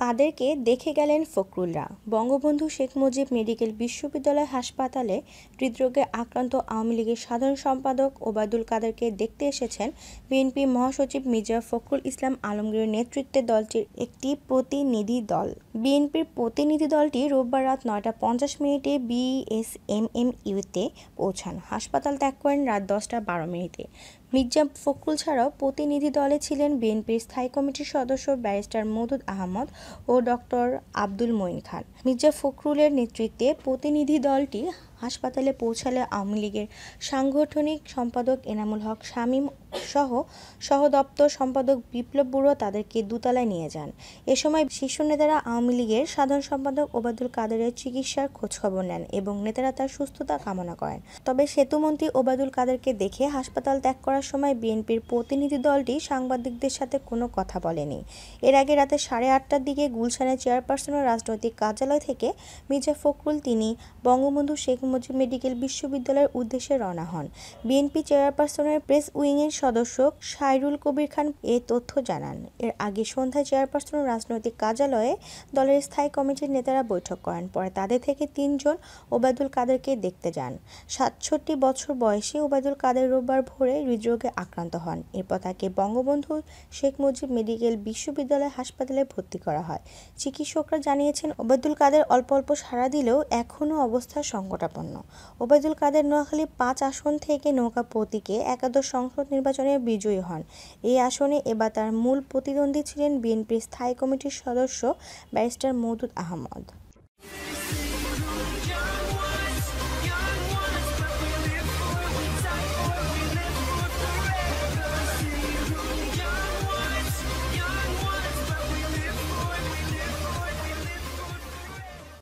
কাদেরকে দেখে গেলেন ফখরুলরা। বঙ্গবন্ধু শেখ মুজিব মেডিকেল বিশ্ববিদ্যালয় হাসপাতালে হৃদরোগে আক্রান্ত আওয়ামী লীগের সাধারণ সম্পাদক ওবায়দুল কাদেরকে দেখতে এসেছেন বিএনপি মহাসচিব মির্জা ফখরুল ইসলাম আলমগীরের নেতৃত্বে দলটির একটি প্রতিনিধি দল। বিএনপির প্রতিনিধি দলটি রোববার রাত নয়টা পঞ্চাশ মিনিটে বিএসএমএমইউতে পৌঁছান। হাসপাতাল ত্যাগ করেন রাত দশটা বারো মিনিটে। মির্জা ফখরুল ছাড়াও প্রতিনিধি দলে ছিলেন বিএনপির স্থায়ী কমিটির সদস্য ব্যারিস্টার মদুদ আহমদ ও ডক্টর আব্দুল মঈন খান। মির্জা ফখরুলের নেতৃত্বে প্রতিনিধি দলটি হাসপাতালে পৌঁছালে আওয়ামী লীগের সাংগঠনিক সম্পাদক এনামুল হক, শামীম সহ সহ দপ্তর সম্পাদক বিপ্লব বুড়ো তাদেরকে দোতলায় নিয়ে যান। এ সময় শীর্ষ নেতারা আওয়ামী লীগের সাধারণ সম্পাদক ওবায়দুল কাদেরের চিকিৎসার খোঁজখবর নেন এবং নেতারা তার সুস্থতা কামনা করেন। তবে সেতুমন্ত্রী ওবায়দুল কাদেরকে দেখে হাসপাতাল ত্যাগ করার সময় বিএনপির প্রতিনিধি দলটি সাংবাদিকদের সাথে কোনো কথা বলেনি। এর আগে রাতে সাড়ে আটটার দিকে গুলশানের চেয়ারপারসনের রাজনৈতিক কার্যালয় থেকে মির্জা ফখরুল, তিনি বঙ্গবন্ধু শেখ মুজিব মেডিকেল বিশ্ববিদ্যালয়ের উদ্দেশ্যে রওনা হন। বিএনপি চেয়ারপারসনের প্রেস উইংয়ের সদস্য সাইরুল কবির খান এ তথ্য জানান। এর আগে সন্ধ্যায় চেয়ারপারসন রাজনৈতিক কার্যালয়ে দলের স্থায়ী কমিটির নেতারা বৈঠক করেন। পরে তাদের থেকে তিনজন ওবায়দুল কাদেরকে দেখতে যান। সাতষট্টি বছর বয়সী ওবায়দুল কাদের রোববার ভোরে হৃদরোগে আক্রান্ত হন। এরপর তাকে বঙ্গবন্ধু শেখ মুজিব মেডিকেল বিশ্ববিদ্যালয় হাসপাতালে ভর্তি করা হয়। চিকিৎসকরা জানিয়েছেন, ওবায়দুল কাদের অল্প অল্প সাড়া দিলেও এখনও অবস্থা সংকটাপন্ন ওবায়দুল কাদের নোয়াখালী পাঁচ আসন থেকে নৌকা প্রতীকে একাদশ সংসদ নির্বাচনে বিজয়ী হন। এই আসনে এবার তার মূল প্রতিদ্বন্দ্বী ছিলেন বিএনপির স্থায়ী কমিটির সদস্য ব্যারিস্টার মওদুদ আহমদ।